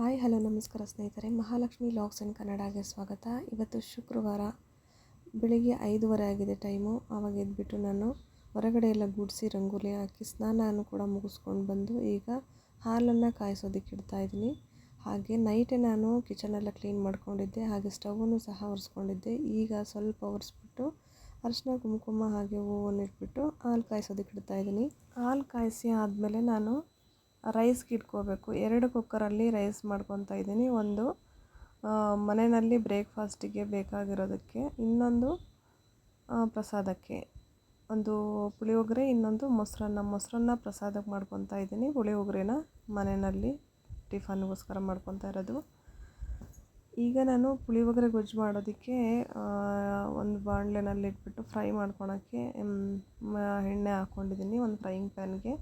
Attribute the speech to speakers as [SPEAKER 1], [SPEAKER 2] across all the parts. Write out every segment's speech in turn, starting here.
[SPEAKER 1] Hi, hello, ನಮಸ್ಕಾರ ಸ್ನೇಹಿತರೆ. Mahalakshmi logs and ಕನ್ನಡಗೆ ಸ್ವಾಗತ. ಇವತ್ತು ಶುಕ್ರವಾರ, ಬೆಳಿಗ್ಗೆ ಐದೂವರೆ ಆಗಿದೆ ಟೈಮು. ಆವಾಗ ಎದ್ಬಿಟ್ಟು ನಾನು ಹೊರಗಡೆ ಎಲ್ಲ ಗುಡಿಸಿ ರಂಗೋಲಿ ಹಾಕಿ ಸ್ನಾನನೂ ಕೂಡ ಮುಗಿಸ್ಕೊಂಡು ಬಂದು ಈಗ ಹಾಲನ್ನು ಕಾಯಿಸೋದಕ್ಕೆ ಇಡ್ತಾಯಿದ್ದೀನಿ ಹಾಗೆ ನೈಟೇ ನಾನು ಕಿಚನೆಲ್ಲ ಕ್ಲೀನ್ ಮಾಡ್ಕೊಂಡಿದ್ದೆ. ಹಾಗೆ ಸ್ಟವನ್ನು ಸಹ ಒರೆಸ್ಕೊಂಡಿದ್ದೆ. ಈಗ ಸ್ವಲ್ಪ ಒರೆಸ್ಬಿಟ್ಟು ಅರಿಶಿನ ಕುಂಕುಮ ಹಾಗೆ ಹೂವನ್ನು ಇಟ್ಬಿಟ್ಟು ಹಾಲು ಕಾಯಿಸೋದಕ್ಕೆ ಇಡ್ತಾಯಿದ್ದೀನಿ ಹಾಲು ಕಾಯಿಸಿ ಆದಮೇಲೆ ನಾನು ರೈಸ್ಗೆ ಇಟ್ಕೋಬೇಕು. ಎರಡು ಕುಕ್ಕರಲ್ಲಿ ರೈಸ್ ಮಾಡ್ಕೊತಾ ಇದ್ದೀನಿ. ಒಂದು ಮನೆಯಲ್ಲಿ ಬ್ರೇಕ್ಫಾಸ್ಟಿಗೆ ಬೇಕಾಗಿರೋದಕ್ಕೆ. ಇನ್ನೊಂದು ಪ್ರಸಾದಕ್ಕೆ. ಒಂದು ಪುಳಿಯೋಗರೆ, ಇನ್ನೊಂದು ಮೊಸರನ್ನ. ಮೊಸರನ್ನ ಪ್ರಸಾದಕ್ಕೆ ಮಾಡ್ಕೊತಾ ಇದ್ದೀನಿ. ಪುಳಿಯೋಗರೆನ ಮನೆಯಲ್ಲಿ ಟಿಫನ್ಗೋಸ್ಕರ ಮಾಡ್ಕೊತಾ ಇರೋದು. ಈಗ ನಾನು ಪುಳಿಯೋಗರೆ ಗೊಜ್ಜು ಮಾಡೋದಕ್ಕೆ ಒಂದು ಬಾಣಲೆನಲ್ಲಿ ಇಟ್ಬಿಟ್ಟು ಫ್ರೈ ಮಾಡ್ಕೊಳಕ್ಕೆ ಎಣ್ಣೆ ಹಾಕ್ಕೊಂಡಿದ್ದೀನಿ ಒಂದು ಫ್ರೈಯಿಂಗ್ ಪ್ಯಾನ್ಗೆ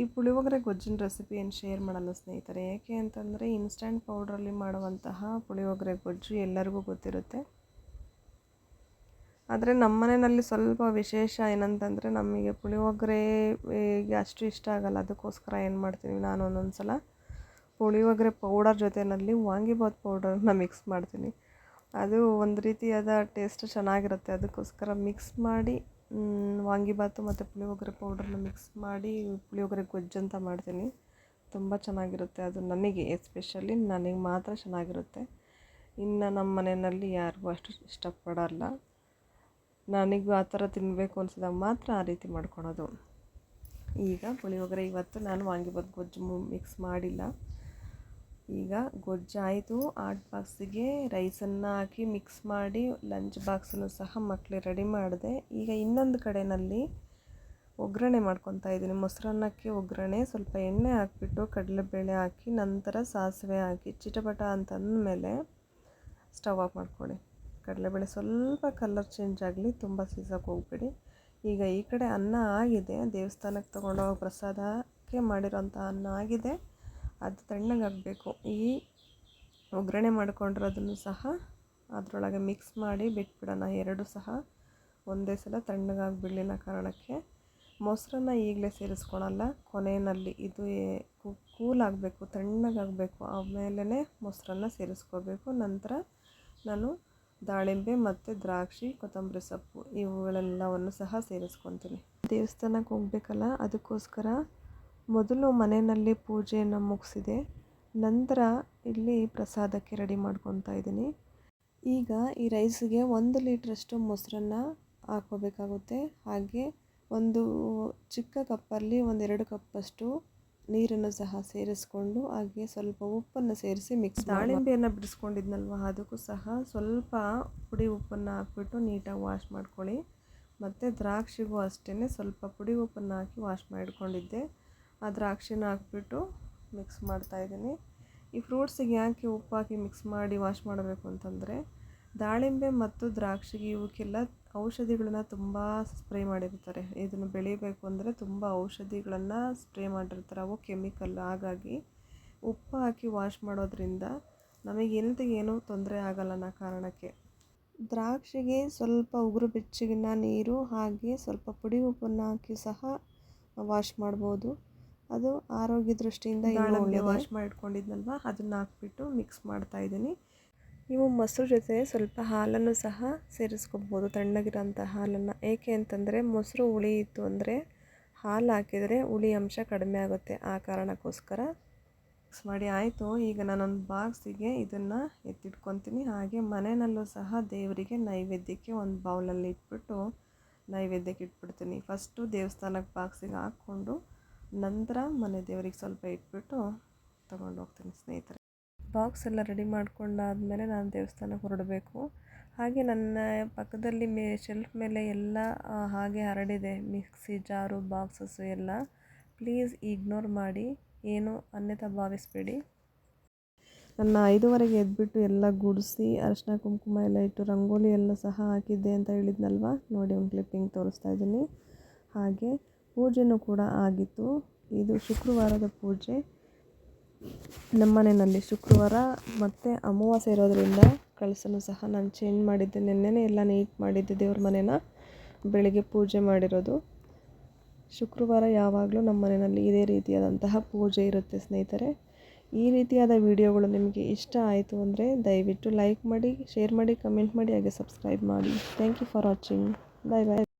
[SPEAKER 1] ಈ ಪುಳಿಯೋಗರೆ ಗೊಜ್ಜಿನ ರೆಸಿಪಿ ಏನು ಶೇರ್ ಮಾಡಲ್ಲ ಸ್ನೇಹಿತರೆ? ಏಕೆ ಅಂತಂದರೆ ಇನ್ಸ್ಟಂಟ್ ಪೌಡ್ರಲ್ಲಿ ಮಾಡುವಂತಹ ಪುಳಿಯೋಗರೆ ಗೊಜ್ಜು ಎಲ್ಲರಿಗೂ ಗೊತ್ತಿರುತ್ತೆ. ಆದರೆ ನಮ್ಮ ಮನೆಯಲ್ಲಿ ಸ್ವಲ್ಪ ವಿಶೇಷ ಏನಂತಂದರೆ ನಮಗೆ ಪುಳಿಯೋಗರೆ ಅಷ್ಟು ಇಷ್ಟ ಆಗಲ್ಲ. ಅದಕ್ಕೋಸ್ಕರ ಏನು ಮಾಡ್ತೀನಿ ನಾನು ಒಂದೊಂದು ಸಲ ಪುಳಿಯೋಗರೆ ಪೌಡರ್ ಜೊತೆಯಲ್ಲಿ ವಾಂಗಿಬಾತ್ ಪೌಡರ್ನ ಮಿಕ್ಸ್ ಮಾಡ್ತೀನಿ. ಅದು ಒಂದು ರೀತಿಯಾದ ಟೇಸ್ಟ್ ಚೆನ್ನಾಗಿರುತ್ತೆ. ಅದಕ್ಕೋಸ್ಕರ ಮಿಕ್ಸ್ ಮಾಡಿ ವಾಂಗಿಬಾತು ಮತ್ತು ಪುಳಿಯೋಗರೆ ಪೌಡ್ರನ್ನ ಮಿಕ್ಸ್ ಮಾಡಿ ಪುಳಿಯೋಗರೆ ಗೊಜ್ಜು ಅಂತ ಮಾಡ್ತೀನಿ. ತುಂಬ ಚೆನ್ನಾಗಿರುತ್ತೆ ಅದು ನನಗೆ ಎಸ್ಪೆಷಲಿ ನನಗೆ ಮಾತ್ರ ಚೆನ್ನಾಗಿರುತ್ತೆ. ಇನ್ನು ನಮ್ಮ ಮನೆಯಲ್ಲಿ ಯಾರಿಗೂ ಅಷ್ಟು ಇಷ್ಟಪಡಲ್ಲ. ನನಗೂ ಆ ಥರ ತಿನ್ನಬೇಕು ಅನ್ಸಿದಾಗ ಮಾತ್ರ ಆ ರೀತಿ ಮಾಡ್ಕೊಳೋದು. ಈಗ ಪುಳಿಯೋಗರೆ ಇವತ್ತು ನಾನು ವಾಂಗಿಬಾತು ಗೊಜ್ಜು ಮಿಕ್ಸ್ ಮಾಡಿಲ್ಲ. ಈಗ ಗೊಜ್ಜಾಯಿತು ಆಟ್ ಬಾಕ್ಸಿಗೆ ರೈಸನ್ನು ಹಾಕಿ ಮಿಕ್ಸ್ ಮಾಡಿ ಲಂಚ್ ಬಾಕ್ಸನ್ನು ಸಹ ಮಕ್ಕಳಿಗೆ ರೆಡಿ ಮಾಡಿದೆ. ಈಗ ಇನ್ನೊಂದು ಕಡೆಯಲ್ಲಿ ಒಗ್ಗರಣೆ ಮಾಡ್ಕೊತಾ ಇದ್ದೀನಿ. ಮೊಸರನ್ನಕ್ಕೆ ಒಗ್ಗರಣೆ, ಸ್ವಲ್ಪ ಎಣ್ಣೆ ಹಾಕಿಬಿಟ್ಟು ಕಡಲೆಬೇಳೆ ಹಾಕಿ, ನಂತರ ಸಾಸಿವೆ ಹಾಕಿ, ಚಿಟಪಟ ಅಂತಂದಮೇಲೆ ಸ್ಟವ್ ಆಫ್ ಮಾಡ್ಕೊಳ್ಳಿ. ಕಡಲೆಬೇಳೆ ಸ್ವಲ್ಪ ಕಲರ್ ಚೇಂಜ್ ಆಗಲಿ, ತುಂಬ ಸೀಸಕ್ಕೆ ಹೋಗ್ಬೇಡಿ. ಈಗ ಈ ಕಡೆ ಅನ್ನ ಆಗಿದೆ. ದೇವಸ್ಥಾನಕ್ಕೆ ತೊಗೊಂಡೋಗಿ ಪ್ರಸಾದಕ್ಕೆ ಮಾಡಿರೋಂಥ ಅನ್ನ ಆಗಿದೆ. ಅದು ತಣ್ಣಗಾಗಬೇಕು ಈ ಒಗ್ಗರಣೆ ಮಾಡ್ಕೊಂಡಿರೋದನ್ನು ಸಹ ಅದರೊಳಗೆ ಮಿಕ್ಸ್ ಮಾಡಿ ಬಿಟ್ಬಿಡೋಣ. ಎರಡು ಸಹ ಒಂದೇ ಸಲ ತಣ್ಣಗಾಗಿಬಿಡಲಿನ ಕಾರಣಕ್ಕೆ. ಮೊಸರನ್ನ ಈಗಲೇ ಸೇರಿಸ್ಕೊಳಲ್ಲ. ಕೊನೆಯಲ್ಲಿ ಇದು ಕೂಲ್ ಆಗಬೇಕು ತಣ್ಣಗಾಗಬೇಕು ಆಮೇಲೆ ಮೊಸರನ್ನ ಸೇರಿಸ್ಕೋಬೇಕು. ನಂತರ ನಾನು ದಾಳಿಂಬೆ ಮತ್ತು ದ್ರಾಕ್ಷಿ, ಕೊತ್ತಂಬರಿ ಸೊಪ್ಪು ಇವುಗಳೆಲ್ಲವನ್ನು ಸಹ ಸೇರಿಸ್ಕೊತೀನಿ. ದೇವಸ್ಥಾನಕ್ಕೆ ಹೋಗ್ಬೇಕಲ್ಲ, ಅದಕ್ಕೋಸ್ಕರ ಮೊದಲು ಮನೆಯಲ್ಲಿ ಪೂಜೆಯನ್ನು ಮುಗಿಸಿದೆ. ನಂತರ ಇಲ್ಲಿ ಪ್ರಸಾದಕ್ಕೆ ರೆಡಿ ಮಾಡ್ಕೊತಾ ಇದ್ದೀನಿ. ಈಗ ಈ ರೈಸಿಗೆ ಒಂದು ಲೀಟ್ರಷ್ಟು ಮೊಸರನ್ನ ಹಾಕೋಬೇಕಾಗುತ್ತೆ ಹಾಗೆ ಒಂದು ಚಿಕ್ಕ ಕಪ್ಪಲ್ಲಿ ಒಂದೆರಡು ಕಪ್ಪಷ್ಟು ನೀರನ್ನು ಸಹ ಸೇರಿಸ್ಕೊಂಡು ಹಾಗೆ ಸ್ವಲ್ಪ ಉಪ್ಪನ್ನು ಸೇರಿಸಿ ಮಿಕ್ಸ್ ದಾಳಿಂಬೆಯನ್ನು ಬಿಡಿಸ್ಕೊಂಡಿದ್ನಲ್ವ? ಅದಕ್ಕೂ ಸಹ ಸ್ವಲ್ಪ ಪುಡಿ ಉಪ್ಪನ್ನು ಹಾಕ್ಬಿಟ್ಟು ನೀಟಾಗಿ ವಾಶ್ ಮಾಡ್ಕೊಳ್ಳಿ. ಮತ್ತು ದ್ರಾಕ್ಷಿಗೂ ಅಷ್ಟೇ ಸ್ವಲ್ಪ ಪುಡಿ ಉಪ್ಪನ್ನು ಹಾಕಿ ವಾಶ್ ಮಾಡಿಟ್ಕೊಂಡಿದ್ದೆ ಆ ದ್ರಾಕ್ಷಿನ ಹಾಕ್ಬಿಟ್ಟು ಮಿಕ್ಸ್ ಮಾಡ್ತಾಯಿದ್ದೀನಿ ಈ ಫ್ರೂಟ್ಸಿಗೆ ಯಾಕೆ ಉಪ್ಪು ಹಾಕಿ ಮಿಕ್ಸ್ ಮಾಡಿ ವಾಶ್ ಮಾಡಬೇಕು ಅಂತಂದರೆ, ದಾಳಿಂಬೆ ಮತ್ತು ದ್ರಾಕ್ಷಿಗೆ ಇವಕ್ಕೆಲ್ಲ ಔಷಧಿಗಳನ್ನ ತುಂಬ ಸ್ಪ್ರೇ ಮಾಡಿರ್ತಾರೆ. ಇದನ್ನು ಬೆಳಿಬೇಕು ಅಂದರೆ ತುಂಬ ಔಷಧಿಗಳನ್ನು ಸ್ಪ್ರೇ ಮಾಡಿರ್ತಾರೆ. ಅವು ಕೆಮಿಕಲ್ ಹಾಗಾಗಿ ಉಪ್ಪು ಹಾಕಿ ವಾಶ್ ಮಾಡೋದ್ರಿಂದ ನಮಗೆ ಹೆಲ್ತಿಗೆ ಏನೂ ತೊಂದರೆ ಆಗಲ್ಲ ಅನ್ನೋ ಕಾರಣಕ್ಕೆ. ದ್ರಾಕ್ಷಿಗೆ ಸ್ವಲ್ಪ ಉಗುರು ಬೆಚ್ಚಗಿನ ನೀರು ಹಾಗೆ ಸ್ವಲ್ಪ ಪುಡಿ ಉಪ್ಪನ್ನು ಹಾಕಿ ಸಹ ವಾಶ್ ಮಾಡ್ಬೋದು. ಅದು ಆರೋಗ್ಯ ದೃಷ್ಟಿಯಿಂದ ವಾಶ್ ಮಾಡಿಟ್ಕೊಂಡಿದ್ನಲ್ವ ಅದನ್ನು ಹಾಕ್ಬಿಟ್ಟು ಮಿಕ್ಸ್ ಮಾಡ್ತಾ ಇದ್ದೀನಿ ನೀವು ಮೊಸರು ಜೊತೆ ಸ್ವಲ್ಪ ಹಾಲನ್ನು ಸಹ ಸೇರಿಸ್ಕೊಬೋದು ತಣ್ಣಗಿರೋಂಥ ಹಾಲನ್ನು. ಏಕೆ ಅಂತಂದರೆ ಮೊಸರು ಹುಳಿ ಇತ್ತು ಅಂದರೆ ಹಾಲು ಹಾಕಿದರೆ ಹುಳಿ ಅಂಶ ಕಡಿಮೆ ಆಗುತ್ತೆ. ಆ ಕಾರಣಕ್ಕೋಸ್ಕರ ಮಿಕ್ಸ್ ಮಾಡಿ. ಆಯಿತು ಈಗ ನಾನೊಂದು ಬಾಕ್ಸಿಗೆ ಇದನ್ನು ಎತ್ತಿಟ್ಕೊತೀನಿ. ಹಾಗೆ ಮನೆಯಲ್ಲೂ ಸಹ ದೇವರಿಗೆ ನೈವೇದ್ಯಕ್ಕೆ ಒಂದು ಬೌಲಲ್ಲಿ ಇಟ್ಬಿಟ್ಟು ನೈವೇದ್ಯಕ್ಕೆ ಇಟ್ಬಿಡ್ತೀನಿ. ಫಸ್ಟು ದೇವಸ್ಥಾನಕ್ಕೆ ಬಾಕ್ಸಿಗೆ ಹಾಕ್ಕೊಂಡು ನಂತರ ಮನೆ ದೇವರಿಗೆ ಸ್ವಲ್ಪ ಇಟ್ಬಿಟ್ಟು ತೊಗೊಂಡು ಹೋಗ್ತೀನಿ ಸ್ನೇಹಿತರೆ. ಬಾಕ್ಸ್ ಎಲ್ಲ ರೆಡಿ ಮಾಡ್ಕೊಂಡಾದಮೇಲೆ ನಾನು ದೇವಸ್ಥಾನಕ್ಕೆ ಹೊರಡಬೇಕು. ಹಾಗೆ ನನ್ನ ಪಕ್ಕದಲ್ಲಿ ಮೇ ಶೆಲ್ಫ್ ಮೇಲೆ ಎಲ್ಲ ಹಾಗೆ ಹರಡಿದೆ. ಮಿಕ್ಸಿ ಜಾರು ಬಾಕ್ಸಸ್ಸು ಎಲ್ಲ. ಪ್ಲೀಸ್ ಇಗ್ನೋರ್ ಮಾಡಿ. ಏನು ಅನ್ಯತ ಭಾವಿಸ್ಬೇಡಿ. ನನ್ನ ಐದುವರೆಗೆ ಎದ್ಬಿಟ್ಟು ಎಲ್ಲ ಗುಡಿಸಿ ಅರಿಶಿನ ಕುಂಕುಮ ಎಲ್ಲ ಇಟ್ಟು ರಂಗೋಲಿ ಎಲ್ಲ ಸಹ ಹಾಕಿದ್ದೆ ಅಂತ ಹೇಳಿದ್ನಲ್ವ? ನೋಡಿ ಒಂದು ಕ್ಲಿಪ್ಪಿಂಗ್ ತೋರಿಸ್ತಾ ಇದ್ದೀನಿ. ಹಾಗೆ ಪೂಜೆನೂ ಕೂಡ ಆಗಿತ್ತು. ಇದು ಶುಕ್ರವಾರದ ಪೂಜೆ. ನಮ್ಮ ಮನೆಯಲ್ಲಿ ಶುಕ್ರವಾರ ಮತ್ತು ಅಮಾವಾಸ್ಯೆ ಇರೋದರಿಂದ ಕಳಸನೂ ಸಹ ನಾನು ಚೇಂಜ್ ಮಾಡಿದ್ದೆ. ನಿನ್ನೆನೇ ಎಲ್ಲ ನೀಟ್ ಮಾಡಿದ್ದೆ ದೇವ್ರ ಮನೇನ. ಬೆಳಿಗ್ಗೆ ಪೂಜೆ ಮಾಡಿರೋದು. ಶುಕ್ರವಾರ ಯಾವಾಗಲೂ ನಮ್ಮ ಮನೆಯಲ್ಲಿ ಇದೇ ರೀತಿಯಾದಂತಹ ಪೂಜೆ ಇರುತ್ತೆ ಸ್ನೇಹಿತರೆ. ಈ ರೀತಿಯಾದ ವಿಡಿಯೋಗಳು ನಿಮಗೆ ಇಷ್ಟ ಆಯಿತು ಅಂದರೆ ದಯವಿಟ್ಟು ಲೈಕ್ ಮಾಡಿ ಶೇರ್ ಮಾಡಿ ಕಮೆಂಟ್ ಮಾಡಿ, ಹಾಗೆ ಸಬ್ಸ್ಕ್ರೈಬ್ ಮಾಡಿ. Thank you for watching bye bye